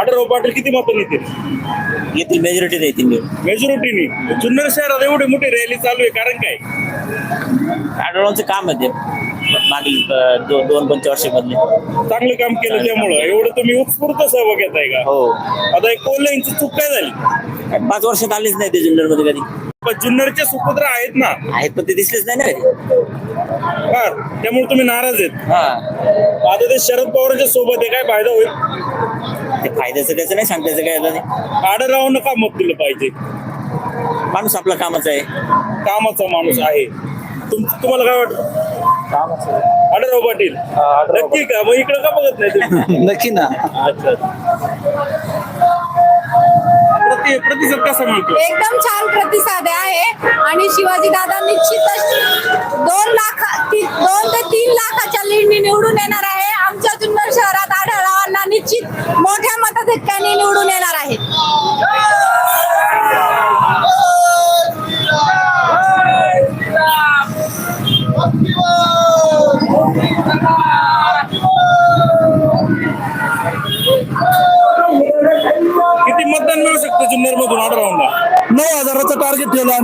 आढळराव पाटील किती मतं येतील? येथील मेजॉरिटी येतील. निवडून मेजॉरिटीनी. जुन्नर शहरात एवढी मोठी रॅली चालू आहे कारण काय? आढळवांचं काम आहे ते. मागील अं, दो- दोन पंचवर्षीमधले चांगलं काम केलं त्यामुळं. एवढं तुम्ही उत्स्फूर्त सहभाग घेत आहे का? हो. आता एक कोल्हे यांची चूक काय झाली? पाच वर्षात आलीच नाही ते जुन्नरमध्ये कधी. पण जुन्नरचे सुपुत्र आहेत ना. आहेत पण ते दिसलेच नाही ना. हा त्यामुळे तुम्ही नाराज आहेत. हा. आता ते शरद पवारांच्या सोबत आहे काय फायदा होईल? ते फायद्याचं त्याचं नाही सांगतायचं काय आता ते? आढळरावांना का मत दिलं पाहिजे. माणूस आपला कामाचा आहे. कामाचा माणूस आहे. तुम तुम्हाला काय वाटतं? आढळराव पाटील. नक्की का? मग इकडे का बघत नाही तुम्ही? नक्की ना. अच्छा. प्रतिसाद कसा मिळतो? एकदम छान प्रतिसाद आहे. आणि शिवाजी दादा निश्चितच दोन लाख ती- दोन ते तीन लाखाच्या लीडनी निवडून येणार आहे. आमच्या जुन्नर शहरात आढळवांना निश्चित मोठ्या मताधिक्याने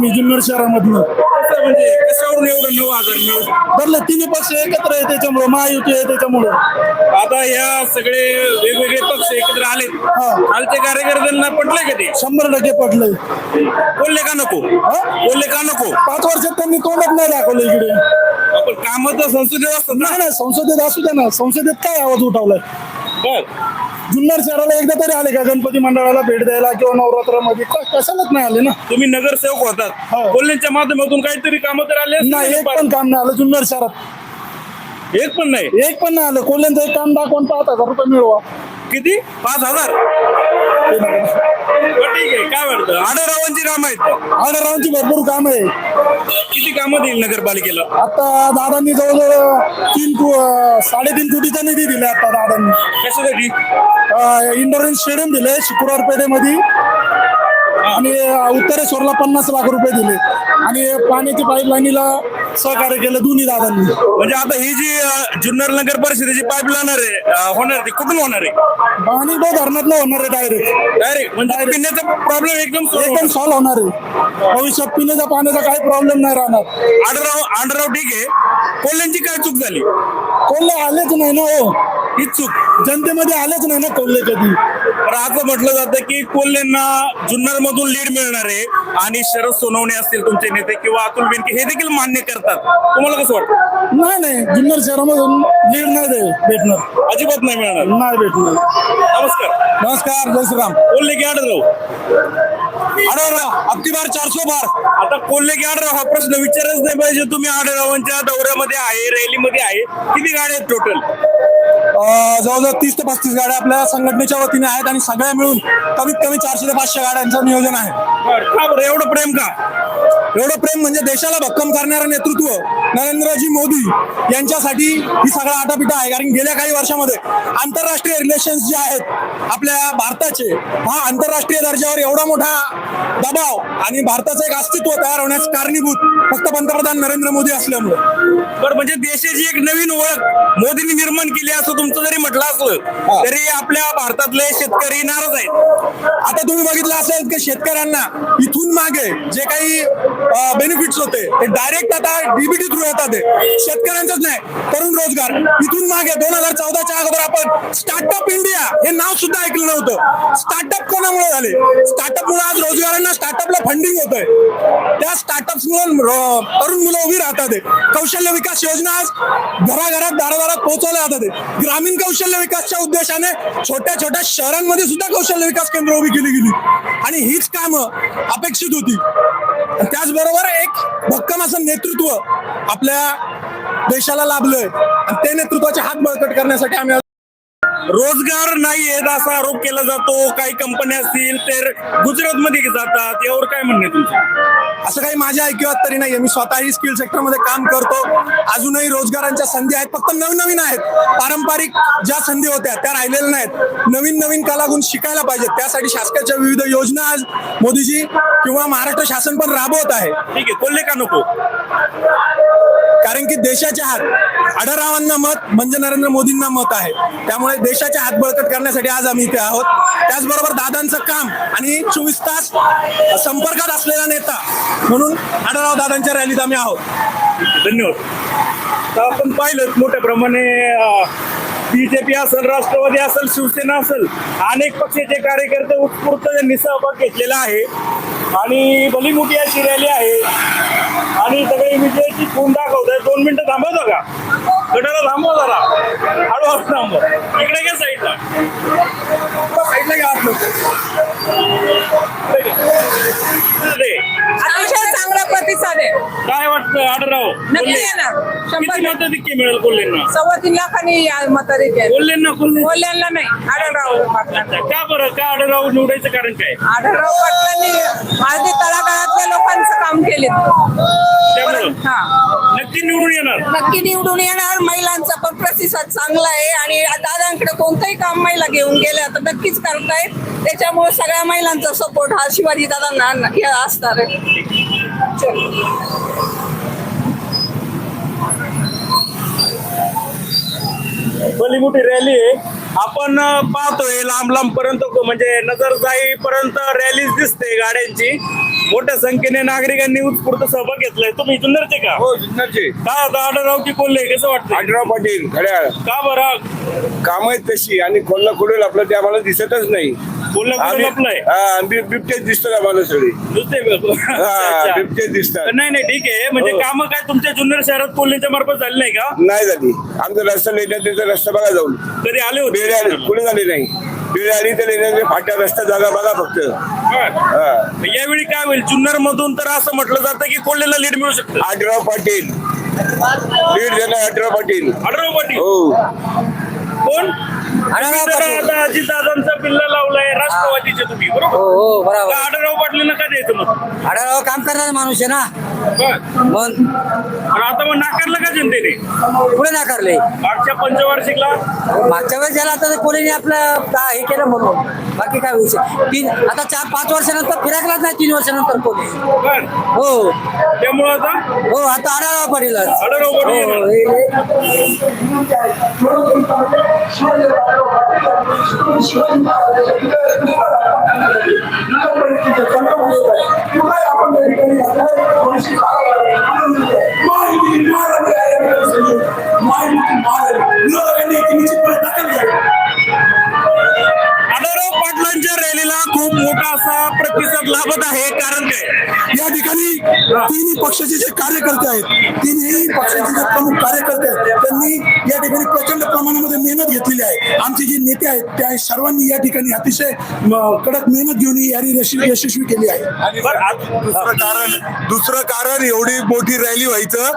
आम्ही जुन्नर शहरामधनं. कसं म्हणजे कशावरून एवढं नऊ हजार मिळू धरले तिन्ही पक्ष एकत्र आहे त्याच्यामुळं महायुती आहे त्याच्यामुळं. आता या सगळे वेगवेगळे पक्ष एकत्र आलेत. हा. कालच्या कार्यकर्त्यांना पटले का ते? शंभर टक्के पटलंय. बोलले का नको? हा? बोलले का नको? पाच वर्षात त्यांनी तोंडच नाही दाखवलं इकडे. आपण काम तर संसदेत असतात ना. नाही नाही संसदेत असू द्या ना. संसदेत काय आवाज उठवलाय? बर. जुन्नर शहराला एकदा तरी आले का? गणपती मंडळाला भेट द्यायला किंवा नवरात्रामध्ये? क- कशालाच नाही आले ना? तुम्ही नगरसेवक होतात. हो. बोलण्याच्या माध्यमातून काहीतरी कामं तर आले असतील नाही ना? एक पण काम नाही आलं जुन्नर शहरात. एक पण नाही? एक पण नाही आलं. कोल्ह्यांचं एक काम दाखवून पाच हजार रुपये मिळवा. किती? पाच हजार? काय वाटतं? आढळरावांची कामं आहेत. आढळरावांची भरपूर काम आहे किती कामं देईल नगरपालिकेला? आता दादांनी जवळजवळ तीन को- साडेतीन कोटीचा निधी दिला आता दादांनी. कशासाठी अं, इंडोर स्टेडियम दिले शुक्रवार पेठेमध्ये. आणि उत्तरेश्वरला पन्नास लाख रुपये दिले. आणि पाण्याची पाईपलाईनीला सहकार्य केलं दोन्ही दादांनी. म्हणजे आता ही जी अं, जुन्नर नगर परिषदेची पाईप लावणार आहे अं, होणार ती कुठून होणार आहे? आणि तो धरणात होणार आहे डायरेक्ट डायरेक्ट म्हणजे पिण्याचा प्रॉब्लेम एकदम solve एकदम सॉल्व्ह होणार आहे. भविष्यात पिण्याच्या पाण्याचा काही प्रॉब्लेम नाही राहणार. आडराव आडराव ठीक आहे. कोल्ह्यांची काय चूक झाली? कोल्हे आलेच नाही ना हो. ही चूक. जनतेमध्ये आलेच नाही ना कोल्हे कधी. तर असं म्हटलं जातं की कोल्हेंना जुन्नर मधून लीड मिळणार आहे आणि शरद सोनवणे असतील तुमचे नेते किंवा अतुल बेनके हे देखील मान्य करतात. तुम्हाला कसं वाटतं? नाही नाही. जुन्नर शहरामधून लीड नाही दे भेटणार. अजिबात नाही मिळणार. नाही भेटणार. नमस्कार. नमस्कार जय श्रीराम. कोल्हे की आडराव आढळराव अब्दी बार चारशे बार आता कोल्हे की हा प्रश्न विचारच नाही पाहिजे. तुम्ही आडरावांच्या दौऱ्यामध्ये आहे रॅलीमध्ये आहे. किती गाड्या आहेत टोटल जवळजवळ तीस ते पस्तीस गाड्या आपल्या संघटनेच्या वतीने आहेत आणि सगळ्या मिळून कमीत कमी चारशे ते पाचशे गाड्यांचं नियोजन आहे. का बरं? एवढं प्रेम का? एवढं प्रेम म्हणजे देशाला भक्कम करणारं नेतृत्व नरेंद्रजी मोदी यांच्यासाठी ही सगळा आटापिटा आहे. कारण गेल्या काही वर्षामध्ये आंतरराष्ट्रीय रिलेशन्स जे आहेत आपल्या भारताचे हा आंतरराष्ट्रीय दर्जावर एवढा मोठा दबाव आणि भारताचं एक अस्तित्व तयार होण्यास कारणीभूत फक्त पंतप्रधान नरेंद्र मोदी असल्यामुळे. बरं म्हणजे देशाची एक नवीन ओळख मोदींनी निर्माण केली असं तुमचं जरी म्हटलं असलं तरी आपल्या भारतातले शेतकरी नाराज आहेत. आता तुम्ही बघितलं असेल की शेतकऱ्यांना इथून मागे जे काही बेनिफिट्स होते. ते डायरेक्ट आता डीबीटी थ्रू येतात शेतकऱ्यांचंच नाही तरुण रोजगार. इथून मागे दोन हजार चौदाच्या अगोदर आपण स्टार्टअप इंडिया हे नाव सुद्धा ऐकलं नव्हतं. स्टार्टअप कोणामुळे झाले? स्टार्टअप मुळे आज रोजगारांना स्टार्टअपला फंडिंग होतंय. त्या स्टार्टअप्स मुळे तरुण मुलं उभी राहतात कौशल्य विकास योजना आज घराघरात दारादारात पोहोचवल्या जातात ग्रामीण कौशल्य विकासच्या उद्देशाने छोट्या छोट्या शहरांमध्ये सुद्धा कौशल्य विकास केंद्र उभी केली गेली. आणि हीच कामं अपेक्षित होती. त्याचबरोबर एक भक्कम असं नेतृत्व आपल्या देशाला लाभलंय. आणि ते नेतृत्वाचे हात बळकट करण्यासाठी आम्ही रोजगार नाही आहेत असा आरोप केला जातो. काही कंपन्या असतील तर गुजरात मध्ये जातात. यावर काय म्हणणं तुमचं? असं काही माझ्या ऐकिवात तरी नाहीये. मी स्वतःही स्किल सेक्टरमध्ये काम करतो. अजूनही रोजगारांच्या संधी आहेत. फक्त नवीन नवीन आहेत. पारंपरिक ज्या संधी होत्या त्या राहिलेल्या नाहीत. नवीन नवीन कलागुण शिकायला पाहिजेत. त्यासाठी शासनाच्या विविध योजना आज मोदीजी किंवा महाराष्ट्र शासन पण राबवत आहे. ठीक आहे. कोल्हे का नको? कारण की देशाचे हात आढळरावांना मत म्हणजे नरेंद्र मोदींना मत आहे. त्यामुळे देशाचे हात बळकट करण्यासाठी आज आम्ही इथे आहोत. त्याचबरोबर दादांचं काम आणि चोवीस तास संपर्कात असलेला नेता म्हणून आढळराव दादांच्या रॅलीत आम्ही आहोत. धन्यवाद. तर आपण पाहिलं मोठ्या प्रमाणे बीजेपी असेल राष्ट्रवादी असेल शिवसेना असेल अनेक पक्षाचे कार्यकर्ते उत्स्फूर्त त्यांनी सहभाग घेतलेला आहे. आणि भली मोठी अशी रॅली आहे. आणि सगळे विजयाची खून दाखवत आहे दोन मिनिटं थांबवता का? गटाला थांबवा जरा. हळूहळू थांबव. इकडे घ्या साईडला. साईडला घ्या. अतिशय चांगला प्रतिसाद आहे. काय वाटतं आडराव? नक्की येणार. शंभर किती मताधिक्य मिळेल कोल्हेंना? सव्वा तीन लाखांनी मताधिक्य कोल्हेंना कोल्हे बोललेला नाही आढळराव पाटलांना. का बरं? का आडराव निवडायचं कारण काय? आढळराव पाटलांनी माझे तळागाळातल्या लोकांचं काम केले. त्यामुळं? हा. नक्की निवडून येणार? नक्की निवडून येणार. महिलांचा पण प्रतिसाद चांगला आहे आणि दादांकडे कोणतंही काम महिला घेऊन गेल्या तर नक्कीच करतायत त्याच्यामुळे सगळ्या महिलांचा सपोर्ट हा शिवाजी दादांना असणार आहे. भली मोठी रॅली आहे. आपण पाहतोय लांब लांब पर्यंत म्हणजे नजर जाईपर्यंत रॅलीच दिसते गाड्यांची. मोठ्या संख्येने नागरिकांनी उत्स्फूर्त सहभाग घेतलाय. तुम्ही जुन्नरचे का? हो जुन्नरचे. का आता आडराव की कोल्हे कसं वाटतं आढराव पाटील घड्याळ. का बरं? काम आहेत तशी आणि कोल्हा कुडेल आपलं ते आम्हाला दिसतच नाही. कोल्हापूर लपलंय हा, बिबटेच दिसतात आम्हाला सगळे नुसते हा अच्छा. बिबटेच दिसतात. नाही नाही ठीक आहे. म्हणजे हो. कामं काय तुमच्या जुन्नर शहरात कोल्हेच्या मार्फत झाली नाही का? नाही झाली. आमचा रस्ता लेण्याचा रस्ता बघा जाऊन. कधी आले होते? बेळे आले. कुठे झाले नाही? बेळे आली तर लेण्याचे फाट्या रस्ता जागा बघा फक्त. बरं. हा. यावेळी काय होईल? जुन्नर मधून तर असं म्हटलं जातं की कोल्हेला लीड मिळू शकतं. आढराव पाटील. लीड देणार आढराव पाटील. आडराव पाटील? हो. कोण? अजितदादांचा बिल्ला लावलाय राष्ट्रवादीचे तुम्ही बरोबर? हो बरोबर. का आडराव पाटलांना का द्यायचं मग? आढळराव काम करणारा माणूस आहे ना. बरं. मग पण आता मग नाकारलं का जनतेने? पुढे नाकारले? मागच्या पंचवार्षिकला? मागच्या वेळेस झाला आता कोणी आपलं का- हे केलं म्हणून. बाकी काय विषय तीन आता चार पाच वर्षानंतर फिरकलाच नाही तीन वर्षानंतर कोणी. बर. हो. त्यामुळं आता? हो आता आढळराव पाटीलच. आढळराव हो पाटील येणार. हे- हे- आढळराव असा प्रतिसाद लाभत आहे. कारण काय? या ठिकाणी तिन्ही पक्षाचे जे कार्यकर्ते आहेत तिन्ही पक्षाचे जे प्रमुख कार्यकर्ते आहेत त्यांनी या ठिकाणी प्रचंड प्रमाणामध्ये मेहनत घेतलेली आहे. आमचे जे नेते आहेत त्या सर्वांनी या ठिकाणी अतिशय कडक मेहनत घेऊन ही रॅली यशस्वी यशस्वी केली आहे. दुसरं कारण दुसरं कारण एवढी मोठी रॅली व्हायचं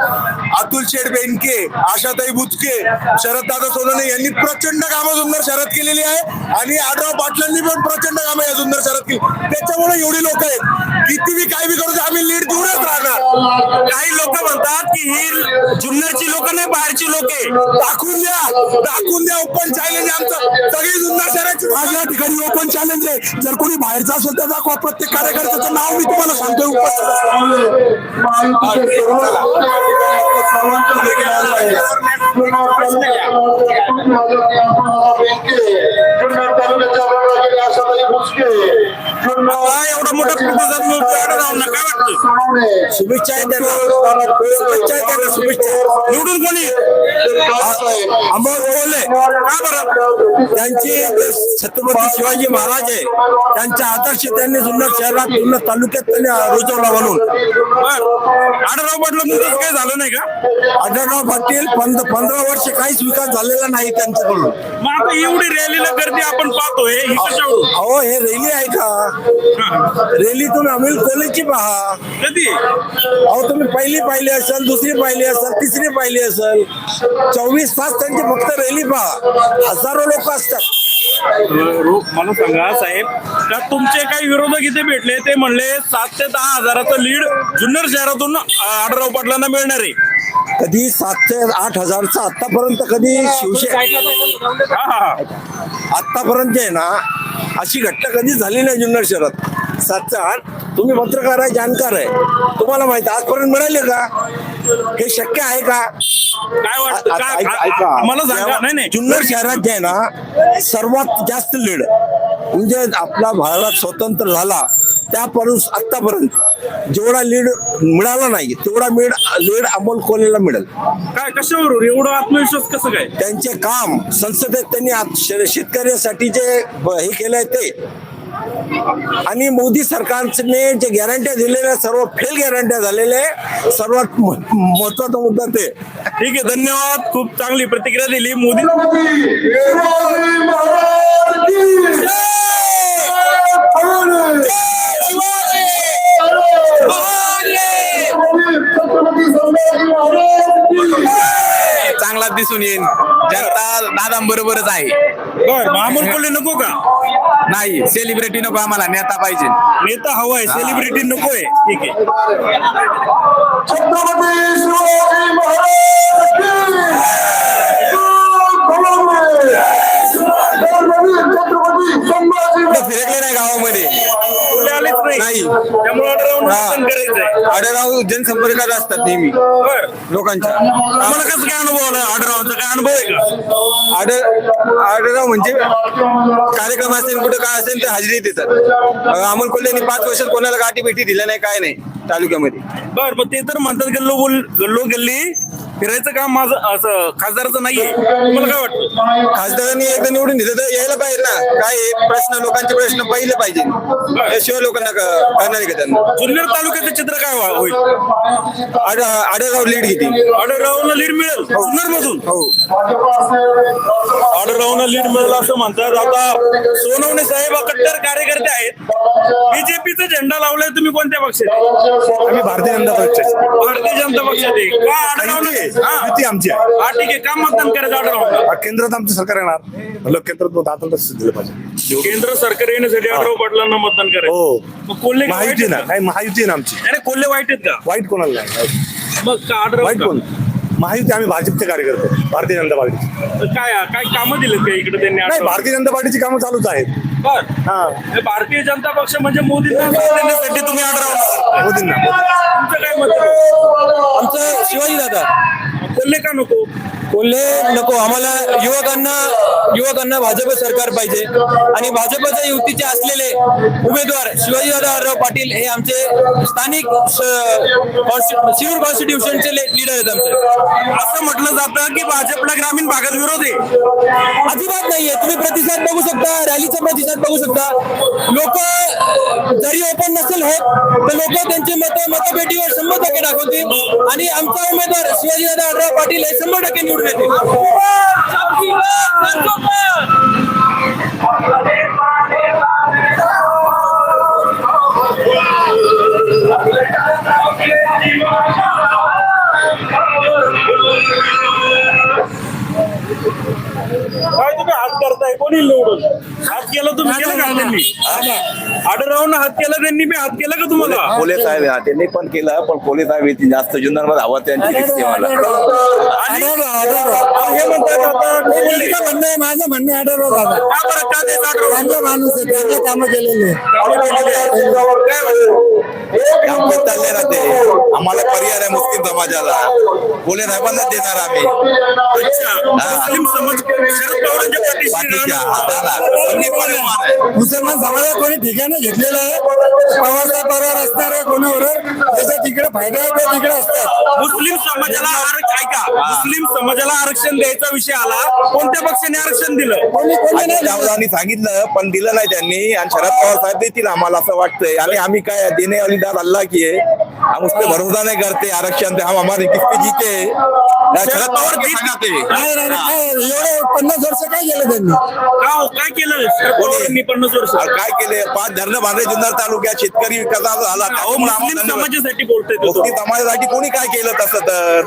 अतुल शेठ बेनके आशाताई बुचके शरददादा सोनवणे यांनी प्रचंड कामं सुंदर शरद केलेली आहे. आणि आढराव पाटलांनी पण प्रचंड कामं या सुंदर शरद केली. त्याच्यामुळे एवढी लोक आहेत. किती बी काय बी करू दे, आम्ही लीड देऊनच राहणार. काही लोक म्हणतात की ही जुन्नरची लोक नाही बाहेरची लोक दाखवून द्या दाखवून द्या ओपन चॅलेंज आमचं. सगळी जुन्नर शहराची आज या ठिकाणी ओपन चॅलेंज आहे. जर कोणी बाहेरचा असेल तर दाखवा प्रत्येक कार्यकर्त्याचं नाव मी तुम्हाला सांगतोय उपस्थित आता एवढा मोठा प्रतिसाद मिळतो आढळरावांना काय वाटतं. शुभेच्छा त्यांना. शुभेच्छा निवडून कोणी? अमोल बोले का बरं? त्यांची छत्रपती शिवाजी महाराज आहे. त्यांचे आदर्श त्यांनी जुन्नर शहरात जुन्नर तालुक्यात त्यांनी रुजवला म्हणून. आढळराव पाटलं तुमचं काही झालं नाही का? आढळराव पाटील पंध- पंधरा वर्ष काहीच विकास झालेला नाही त्यांच्याकडून. मग आता एवढी रॅलीला गर्दी आपण पाहतोय ही अहो हे रॅली आहे का? रॅलीतून अमिल कोलेची पहा कधी? अहो तुम्ही पहिली पाहिली असेल दुसरी पाहिली असेल तिसरी पाहिली असेल। चोवीस तास त्यांची फक्त रॅली पहा हजारो लोक असतात रो- मला सांगा साहेब का तुमचे काही विरोधक इथे भेटले ते म्हणले सात ते दहा हजाराचं लीड जुन्नर शहरातून आढळराव पाटलांना मिळणार आहे. कधी सात ते आठ हजारचा आतापर्यंत कधी शिवसेना हा हा आतापर्यंत आहे ना अशी घटना कधी झाली नाही जुन्नर शहरात. आठ तुम्ही पत्रकार आहे जाणकार आहे. तुम्हाला माहिती आजपर्यंत मिळाले का? हे शक्य आहे का? काय वाटतं? आता काय ऐक- ऐका. मला सांगा. नाही नाही. जुन्नर शहरात जे आहे ना सर्वात जास्त लीड म्हणजे आपला भारत स्वतंत्र झाला त्यापासून आतापर्यंत जेवढा लीड मिळाला नाही तेवढा लीड लीड अमोल कोल्हेला मिळेल. काय कशावर एवढा आत्मविश्वास कसं काय? त्यांचे काम संसदेत त्यांनी आत- शे- शेतकऱ्यासाठी जे ब- हे केलंय ते. आणि मोदी सरकारने जे गॅरंट्या दिलेल्या सर्व फेल गॅरंट्या झालेल्या सर्वात म- महत्त्वाचा मुद्दा ते. ठीक आहे धन्यवाद. खूप चांगली प्रतिक्रिया दिली मोदी. चांगला दिसून येईल जनता दादांबरोबरच आहे. बर अमोल कोल्हे नको का? नाही सेलिब्रिटी नको आम्हाला नेता पाहिजे. नेता हवाय सेलिब्रिटी नकोय ठीक आहे. फिरकले नाही गावामध्ये कोल्हे आलेच नाही नाही. त्यामुळे आढळराव जनसंपर्कात असतात नेहमी. बर. लोकांच्या. आम्हाला कसं काय अनुभव आला? ऑर्डर काय अनुभव आहे का? आढळ आढळराव म्हणजे कार्यक्रम असेल कुठं काय असेल ते हजेरी देतात. अमोल कोल्हेनी पाच वर्षात कोणाला गाठी भेटी दिल्या नाही काय नाही. तालुक्यामध्ये. बर मग ते तर म्हणतात गल्लो बोल गल्लो गल्ली. फिरायचं काम माझं असं खासदाराचं नाहीये. तुम्हाला काय वाटतं? खासदारांनी एकदा निवडून दिलं तर यायला पाहिजे ना. काय? प्रश्न लोकांचे प्रश्न पहिले पाहिजे. त्याशिवाय लोकांना क- करणार आहे का त्यांना? जुन्नर तालुक्याचं चित्र काय व्हा- होईल? आढ- आढळराव लीड घेतील. ऑर्डर राहून लीड मिळेल? जुन्नर मधून हो. ऑर्डर राहून लीड मिळेल असं म्हणतात. आता सोनवणे साहेब कट्टर कार्यकर्ते आहेत. बीजेपीचा झेंडा लावलाय तुम्ही कोणत्या पक्षात? आम्ही भारतीय जनता पक्षाचे. भारतीय जनता पक्षात आहे का ऑर्डर युती आमची आहे. हा ठीक आहे. का मतदान करायचं हा, केंद्रात आमचं सरकार येणार. म्हणलं केंद्रात आता तसंच दिलं पाहिजे. केंद्र सरकार येण्यासाठी ऑर्डर पाटलांना मतदान हो. करायचं मग कोल्हे का वाईट महायुती आहेत ना का? नाही महायुती आहे ना आमची. नाही, कोल्हे वाईट आहेत का? वाईट कोणाला नाही मग का ऑर्डर वाईट कोण? महायुती आम्ही भाजपचे कार्यकर्ते भारतीय जनता पार्टी काय काय कामं दिलेत का इकडे त्यांनी? नाही? भारतीय जनता पार्टीची कामं चालूच आहेत. बर. हा. भारतीय जनता पक्ष म्हणजे मोदींना देण्यासाठी तुम्ही ऑर्डर मोदींना. तुमचं काय मत? आमचं शिवाजी दादा कोल्हे का नको? कोल्हे नको आम्हाला युवकांना युवकांना भाजप सरकार पाहिजे. आणि भाजपच्या युतीचे असलेले उमेदवार शिवाजीदादा पाटील हे आमचे स्थानिक सिव्हिल कॉन्स्टिट्युशनचे लीडर आहेत आमचे. असं म्हटलं जातं की भाजपला ग्रामीण भागात विरोध आहे. अजिबात नाहीये. तुम्ही प्रतिसाद बघू शकता रॅलीचा प्रतिसाद बघू शकता. लोक जरी ओपन नसेल होत तर लोक त्यांची मत मतपेटीवर शंभर टक्के दाखवतील. आणि आमचा उमेदवार शिवाजीदादा आढराव पाटील हे शंभर टक्के निवडून येतील काय निवडून हात केला तुम्ही केलं का त्यांनी? हात केला त्यांनी बी हात केला का तुम्हाला? कोले साहेब हा, त्यांनी पण केलं पण कोले साहेब येतील जास्त जुन्नरमध्ये हवा त्यांची दिसते मला. आणि हे म्हणतात आता. म्हणणं आहे माझं म्हणणं आढळराव दादा. का बरं का ते ऑर्डर चांगला? माणूस आहे कामं केलेले काम चालले ना ते आम्हाला पर्याय आहे मुस्लिम समाजाला. कोले साहेबांना देणार आम्ही. परिवार. मुसलमान समाजात कोणी ठिकाणी घेतलेलं आहे? पगार असणार आहे कोणावर? त्याचा तिकडे फायदा आहे तो तिकडे असतात? मुस्लिम समाजाला आरक्षण ऐका. मुस्लिम समाजाला आरक्षण द्यायचा विषय आला. कोणत्या पक्षाने आरक्षण दिलं? कोणी कोणी आणि नाही सांगितलं पण दिलं नाही त्यांनी. आणि शरद पवार साहेब देतील आम्हाला असं वाटतंय. आणि आम्ही काय देणे वाली दाद अल्लाह की है। हम उस पर भरोसा नहीं करते आरक्षण पे हम हमारे किस्ती जीते। शरद पवार के सांगा ते. नाही, नाही, नाही, काय एवढे पन्नास वर्ष काय केलं त्यांनी? का हो, काय केलं शरद पवारांनी पन्नास वर्ष. काय केले? पाच धरणं बांधले जुन्नर तालुक्यात शेतकरी कसा झाला. अहो मुस्लिम समाजासाठी बोलतोय तो. मुस्लिम समाजासाठी कोणी काय केलं तसं तर?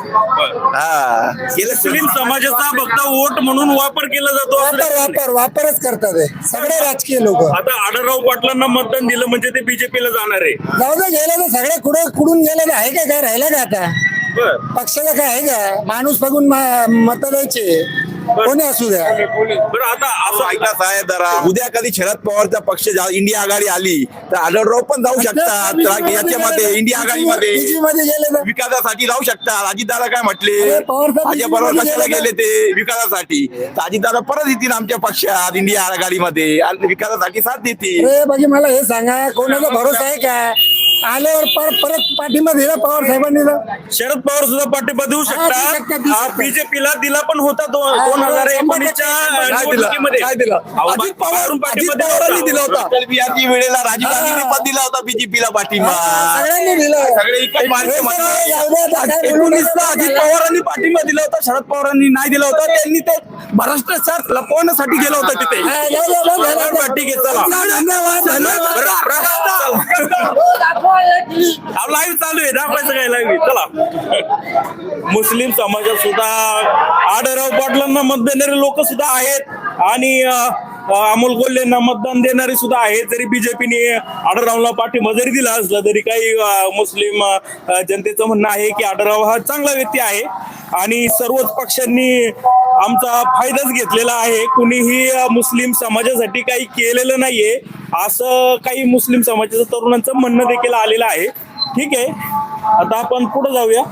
हा केलं मुस्लिम समाजाचा फक्त वोट म्हणून वापर केला जातो वापर नाही. वापर वापरच करतात हे. सगळे राजकीय लोक. आता आढळराव पाटलांना मतदान दिलं म्हणजे ते बीजेपीला जाणार आहे. जाऊ दे गेलं तर सगळे कुठं कुडून गेलं तर आहे का काय? राहिलं का आता? बर. पक्षाला काय आहे का? माणूस बघून मत द्यायचे. कोणी असू द्या. बरं आता असं ऐका साहेब जरा. उद्या कधी शरद पवारचा पक्ष इंडिया आघाडी आली तर आढळराव पण जाऊ शकतात. याच्यामध्ये इंडिया आघाडीमध्ये विकासासाठी जाऊ शकतात. अजितदादा काय म्हटले? पवार कशाला गेले ते विकासासाठी? तर अजितदादा परत येतील आमच्या पक्षात इंडिया आघाडीमध्ये. आणि विकासासाठी साथ देतील. बाकी मला हे सांगा कोणाचा भरोसा आहे का? आल्यावर पर- परत पाठिंबा दिला पवार साहेबांनी ना शरद पवार सुद्धा पाठिंबा देऊ देऊ शकतात, देऊ शकतात शकतात. बीजेपीला दिला पण होता दोन हा, दोन हजार शंभर टक्के. निवडणुकीमध्ये काय दिलं? अहो, अजित पवार- पाठिंबा अजित दिला पवारांनी होता. दिला होता. अटल बिहारी वेळेला राजीव. गांधींनी पण दिला होता बीजेपीला पाठिंबा सगळ्यांनी दिलं सगळे एकच मार्ग म्हणतात. एकोणीसला अजित पवारांनी पाठिंबा दिला होता शरद पवारांनी नाही दिला होता त्यांनी ते भ्रष्टाचार लपवण्यासाठी गेलं होतं तिथे बरं, ठीक आहे चला धन्यवाद धन्यवाद लाईव्ह चालू आहे. दाखवायचं काय लाईव्ह चला. मुस्लिम समाजात सुद्धा आढळराव पाटलांना मत देणारे लोक सुद्धा आहेत. आणि अमोल कोल्हेंना मतदान देणारे सुद्धा आहे. जरी बीजेपीने आढळरावला पाठिंबा जरी दिला असला तरी काही मुस्लिम जनतेचं म्हणणं आहे की आढळराव हा चांगला व्यक्ती आहे. आणि सर्वच पक्षांनी आमचा फायदाच घेतलेला आहे. कुणीही मुस्लिम समाजासाठी काही केलेलं नाहीये. असं काही मुस्लिम समाजाच्या तरुणांचं म्हणणं देखील आलेलं आहे. ठीक आहे. आता आपण पुढे जाऊया.